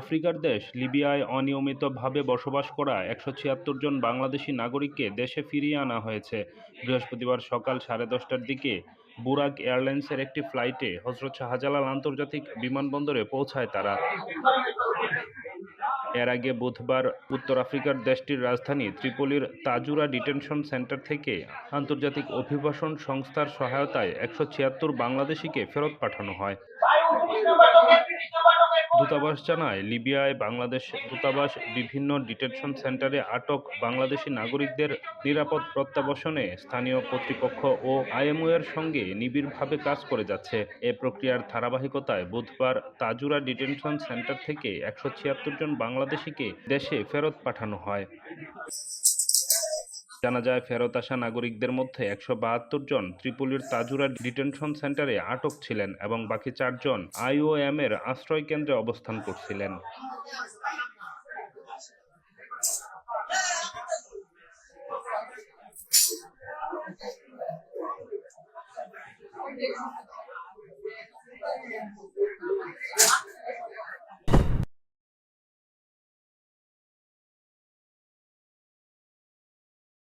আফ্রিকার দেশ লিবিয়ায় অনিয়মিতভাবে বসবাস করা একশো ছিয়াত্তর জন বাংলাদেশি নাগরিককে দেশে ফিরিয়ে আনা হয়েছে। বৃহস্পতিবার সকাল সাড়ে দশটার দিকে বুরাক এয়ারলাইন্সের একটি ফ্লাইটে হজরত শাহজালাল আন্তর্জাতিক বিমানবন্দরে পৌঁছায় তারা। এর আগে বুধবার উত্তর আফ্রিকার দেশটির রাজধানী ত্রিপোলির তাজুরা ডিটেনশন সেন্টার থেকে আন্তর্জাতিক অভিবাসন সংস্থার সহায়তায় একশো ছিয়াত্তর বাংলাদেশিকে ফেরত পাঠানো হয়। দূতাবাস জানায়, লিবিয়ায় বাংলাদেশ দূতাবাস বিভিন্ন ডিটেনশন সেন্টারে আটক বাংলাদেশি নাগরিকদের নিরাপদ প্রত্যাবাসনে স্থানীয় কর্তৃপক্ষ ও আইএমও এর সঙ্গে নিবিড়ভাবে কাজ করে যাচ্ছে। এ প্রক্রিয়ার ধারাবাহিকতায় বুধবার তাজুরা ডিটেনশন সেন্টার থেকে একশো ছিয়াত্তর জন বাংলাদেশিকে দেশে ফেরত পাঠানো হয়। জানা যায়, ফেরত আসা নাগরিকদের মধ্যে একশো বাহাত্তর জন ত্রিপুলির তাজুরা ডিটেনশন সেন্টারে আটক ছিলেন এবং বাকি চারজন আইওএম এর আশ্রয় কেন্দ্রে অবস্থান করছিলেন।